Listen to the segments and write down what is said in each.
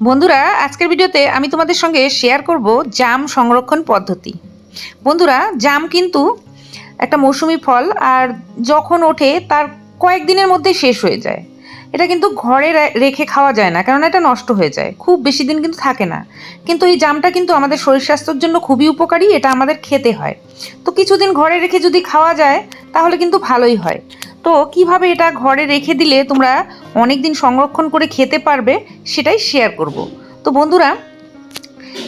বন্ধুরা, আজকের ভিডিওতে আমি তোমাদের সঙ্গে শেয়ার করব জাম সংরক্ষণ পদ্ধতি। বন্ধুরা, জাম কিন্তু একটা মৌসুমি ফল আর যখন ওঠে তার কয়েকদিনের মধ্যে শেষ হয়ে যায়। এটা কিন্তু ঘরে রেখে খাওয়া যায় না কারণ এটা নষ্ট হয়ে যায়। খুব বেশি দিন কিন্তু থাকে না। কিন্তু এই জামটা কিন্তু আমাদের শরীর স্বাস্থ্যের জন্য খুবই উপকারী, এটা আমাদের খেতে হয়। তো কিছুদিন ঘরে রেখে যদি খাওয়া যায়, তাহলে কিন্তু ভালোই হয়। তো কীভাবে এটা ঘরে রেখে দিলে তোমরা অনেক দিন সংরক্ষণ করে খেতে পারবে, সেটাই শেয়ার করব। তো বন্ধুরা,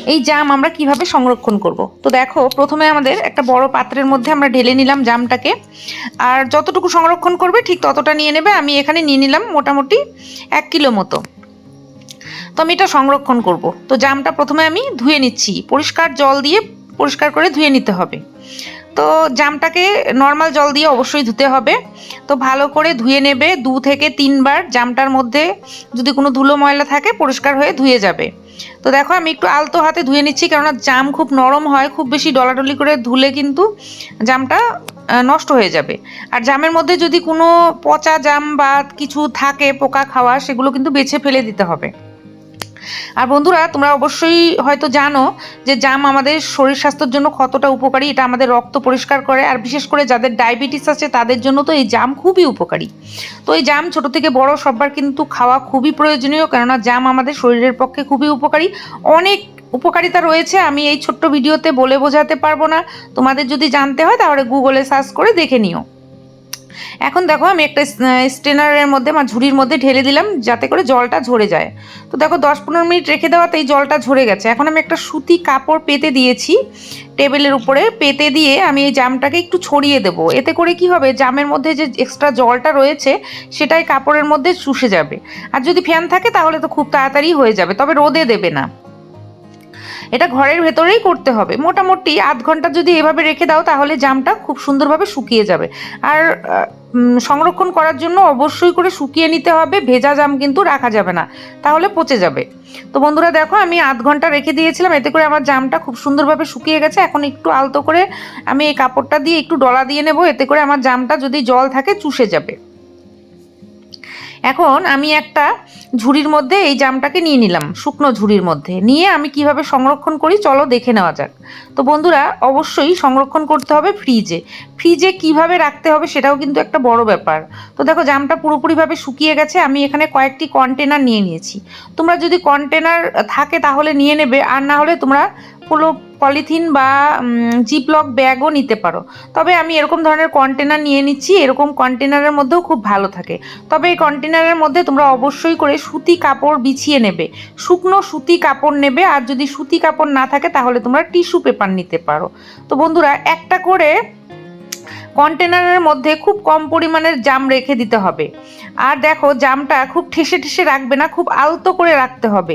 এই জাম আমরা কীভাবে সংরক্ষণ করব? তো দেখো, প্রথমে আমাদের একটা বড় পাত্রের মধ্যে আমরা ঢেলে নিলাম জামটাকে। আর যতটুকু সংরক্ষণ করবে, ঠিক ততটা নিয়ে নেবে। আমি এখানে নিয়ে নিলাম মোটামুটি এক কিলো মতো। তো আমি এটা সংরক্ষণ করব। তো জামটা প্রথমে আমি ধুয়ে নিচ্ছি। পরিষ্কার জল দিয়ে পরিষ্কার করে ধুয়ে নিতে হবে। তো জামটাকে নর্মাল জল দিয়ে অবশ্যই ধুতে হবে। তো ভালো করে ধুয়ে নেবে দু থেকে তিনবার জামটার মধ্যে যদি কোনো ধুলো ময়লা থাকে পরিষ্কার হয়ে ধুয়ে যাবে। তো দেখো আমি একটু আলতো হাতে ধুয়ে নিচ্ছি কেননা জাম খুব নরম হয়, খুব বেশি ডলাডলি করে ধুলে কিন্তু জামটা নষ্ট হয়ে যাবে। আর জামের মধ্যে যদি কোনো পচা জাম বা কিছু থাকে পোকা খাওয়া, সেগুলো কিন্তু বেছে ফেলে দিতে হবে। আর বন্ধুরা, তোমরা অবশ্যই হয়তো জানো যে জাম আমাদের শরীর স্বাস্থ্যের জন্য কতটা উপকারী, এটা আমাদের রক্ত পরিষ্কার করে, আর বিশেষ করে যাদের ডায়াবেটিস আছে, তাদের জন্য তো এই জাম খুবই উপকারী। তো এই জাম ছোট থেকে বড় সবার কিন্তু খাওয়া খুবই প্রয়োজনীয়, কেননা জাম আমাদের শরীরের পক্ষে খুবই উপকারী। অনেক উপকারিতা রয়েছে, আমি এই ছোট্ট ভিডিওতে বলে বোঝাতে পারব না। তোমাদের যদি জানতে হয়, তাহলে গুগলে সার্চ করে দেখে নিও। এখন দেখো আমি একটা স্টেনারের মধ্যে বা ঝুড়ির মধ্যে ঢেলে দিলাম যাতে করে জলটা ঝরে যায়। তো দেখো দশ পনেরো মিনিট রেখে দেওয়াতেই জলটা ঝরে গেছে। এখন আমি একটা সুতি কাপড় পেতে দিয়েছি টেবিলের উপরে। পেতে দিয়ে আমি এই জামটাকে একটু ছড়িয়ে দেব। এতে করে কি হবে? জামের মধ্যে যে এক্সট্রা জলটা রয়েছে সেটাই কাপড়ের মধ্যে চুষে যাবে। আর যদি ফ্যান থাকে তাহলে তো খুব তাড়াতাড়ি হয়ে যাবে, তবে রোদে দেবে না। এটা ঘরের ভেতরেই করতে হবে। মোটামুটি আধ ঘণ্টা যদি এভাবে রেখে দাও, তাহলে জামটা খুব সুন্দরভাবে শুকিয়ে যাবে। আর সংরক্ষণ করার জন্য অবশ্যই করে শুকিয়ে নিতে হবে, ভেজা জাম কিন্তু রাখা যাবে না, তাহলে পচে যাবে। তো বন্ধুরা দেখো, আমি আধ ঘণ্টা রেখে দিয়েছিলাম, এতে করে আমার জামটা খুব সুন্দরভাবে শুকিয়ে গেছে। এখন একটু আলতো করে আমি এই কাপড়টা দিয়ে একটু ডলা দিয়ে নেব, এতে করে আমার জামটা যদি জল থাকে চুষে যাবে। এখন আমি একটা ঝুড়ির মধ্যে এই জামটাকে নিয়ে নিলাম, শুকনো ঝুড়ির মধ্যে। নিয়ে আমি কীভাবে সংরক্ষণ করি চলো দেখে নেওয়া যাক। তো বন্ধুরা, অবশ্যই সংরক্ষণ করতে হবে ফ্রিজে। ফ্রিজে কীভাবে রাখতে হবে সেটাও কিন্তু একটা বড় ব্যাপার। তো দেখো, জামটা পুরোপুরিভাবে শুকিয়ে গেছে, আমি এখানে কয়েকটি কন্টেনার নিয়ে নিয়েছি। তোমরা যদি কন্টেনার থাকে তাহলে নিয়ে নেবে, আর না হলে তোমরা পুরো পলিথিন বা জিপলক ব্যাগও নিতে পারো। তবে আমি এরকম ধরনের কন্টেনার নিয়ে নিচ্ছি, এরকম কন্টেনারের মধ্যেও খুব ভালো থাকে। তবে এই কন্টেনারের মধ্যে তোমরা অবশ্যই করে সুতি কাপড় বিছিয়ে নেবে। শুকনো সুতি কাপড় নেবে, আর যদি সুতি কাপড় না থাকে তাহলে তোমরা টিস্যু পেপার নিতে পারো। তো বন্ধুরা, একটা করে কন্টেনারের মধ্যে খুব কম পরিমাণের জাম রেখে দিতে হবে। আর দেখো, জামটা খুব ঠেসে ঠেসে রাখবে না, খুব আলতো করে রাখতে হবে।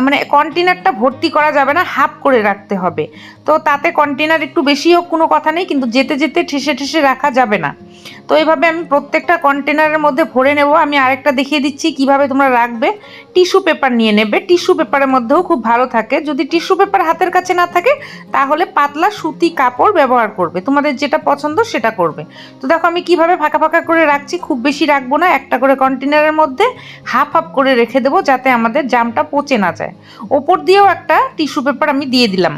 মানে কন্টেনারটা ভর্তি করা যাবে না, হাফ করে রাখতে হবে। তো তাতে কন্টেনার একটু বেশি হোক কোনো কথা নেই, কিন্তু যেতে যেতে ঠেসে ঠেসে রাখা যাবে না। তো এইভাবে আমি প্রত্যেকটা কন্টেনারের মধ্যে ভরে নেব। আমি আরেকটা দেখিয়ে দিচ্ছি কীভাবে তোমরা রাখবে। টিস্যু পেপার নিয়ে নেবে। টিস্যু পেপারের মধ্যেও খুব ভালো থাকে। যদি টিস্যু পেপার হাতের কাছে না থাকে, তাহলে পাতলা সুতি কাপড় ব্যবহার করবে। তোমাদের যেটা পছন্দ সেটা করবে। তো দেখো আমি কীভাবে ফাঁকা ফাঁকা করে রাখছি। খুব বেশি রাখব না। একটা করে কন্টেনারের মধ্যে হাফ হাফ করে রেখে দেবো যাতে আমাদের জামটা পচে না যায়। ওপর দিয়েও একটা টিস্যু পেপার আমি দিয়ে দিলাম।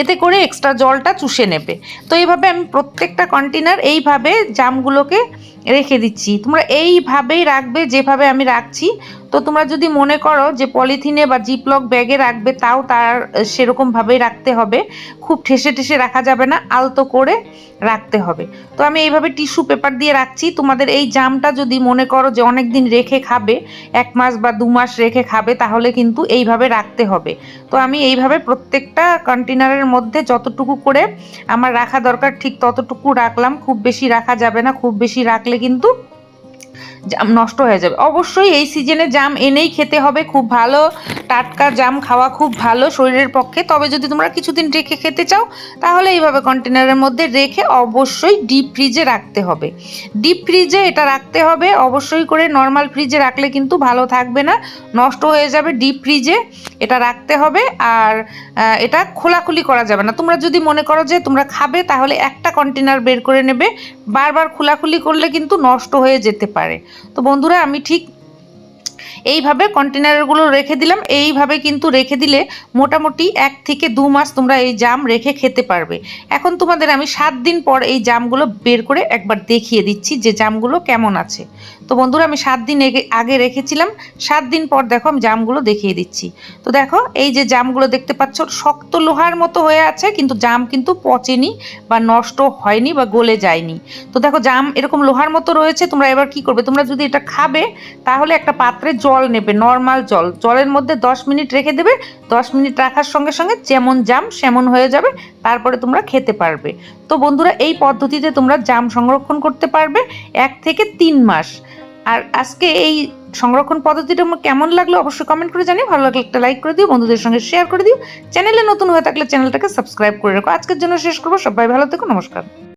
এতে করে এক্সট্রা জলটা চুষে নেবে। তো এইভাবে আমি প্রত্যেকটা কন্টেনার এইভাবে জামগুলোকে রেখে দিচ্ছি। তোমরা এইভাবেই রাখবে, যেভাবে আমি রাখছি। তো তোমরা যদি মনে করো যে পলিথিনে বা জিপলক ব্যাগে রাখবে, তাও তার সেরকমভাবেই রাখতে হবে। খুব ঠেসে ঠেসে রাখা যাবে না, আলতো করে রাখতে হবে। তো আমি এইভাবে টিস্যু পেপার দিয়ে রাখছি। তোমাদের এই জামটা যদি মনে করো যে অনেক দিন রেখে খাবে, এক মাস বা দু মাস রেখে খাবে, তাহলে কিন্তু এইভাবে রাখতে হবে। তো আমি এইভাবে প্রত্যেকটা কন্টেনারের মধ্যে যতটুকু করে আমার রাখা দরকার, ঠিক ততটুকু রাখলাম। খুব বেশি রাখা যাবে না, খুব বেশি রাখলে কিন্তু জাম নষ্ট হয়ে যাবে। অবশ্যই এই সিজনে জাম এনেই খেতে হবে খুব ভালো। টাটকা জাম খাওয়া খুব ভালো শরীরের পক্ষে। তবে যদি তোমরা কিছুদিন রেখে খেতে চাও, তাহলে এইভাবে কন্টেনারের মধ্যে রেখে অবশ্যই ডিপ ফ্রিজে রাখতে হবে। ডিপ ফ্রিজে এটা রাখতে হবে, অবশ্যই করে নর্মাল ফ্রিজে রাখলে কিন্তু ভালো থাকবে না, নষ্ট হয়ে যাবে ডিপ ফ্রিজে। এটা রাখতে হবে আর এটা খোলাখুলি করা যাবে না। তোমরা যদি মনে করো যে তোমরা খাবে, তাহলে একটা কন্টেনার বের করে নেবে। বারবার খোলাখুলি করলে কিন্তু নষ্ট হয়ে যেতে পারে। তো বন্ধুরা, আমি ঠিক এইভাবে কন্টেনারগুলো রেখে দিলাম। এইভাবে কিন্তু রেখে দিলে মোটামুটি এক থেকে দু মাস তোমরা এই জাম রেখে খেতে পারবে। এখন তোমাদের আমি সাত দিন পর এই জামগুলো বের করে একবার দেখিয়ে দিচ্ছি যে জামগুলো কেমন আছে। তো বন্ধুরা, আমি সাত দিন আগে রেখেছিলাম। সাত দিন পর দেখো আমি জামগুলো দেখিয়ে দিচ্ছি। তো দেখো, এই যে জামগুলো দেখতে পাচ্ছ, শক্ত লোহার মতো হয়ে আছে, কিন্তু জাম কিন্তু পচেনি বা নষ্ট হয়নি বা গলে যায়নি। তো দেখো, জাম এরকম লোহার মতো রয়েছে, তোমরা এবার কি করবে? তোমরা যদি এটা খাবে, তাহলে একটা পাত্রে জল নেবে নর্মাল জল। জলের মধ্যে দশ মিনিট রেখে দেবে, দশ মিনিট রাখার সঙ্গে সঙ্গে যেমন জাম সেমন হয়ে যাবে, তারপরে তোমরা খেতে পারবে। তো বন্ধুরা, এই পদ্ধতিতে তোমরা জাম সংরক্ষণ করতে পারবে এক থেকে তিন মাস। আর আজকে এই সংরক্ষণ পদ্ধতিটা আমার কেমন লাগল অবশ্যই কমেন্ট করে জানিও। ভালো লাগলে একটা লাইক করে দিও, বন্ধুদের সঙ্গে শেয়ার করে দিও। চ্যানেলে নতুন হয়ে থাকলে চ্যানেলটাকে সাবস্ক্রাইব করে রাখো। আজকের জন্য শেষ করব। সবাই ভালো থেকো, নমস্কার।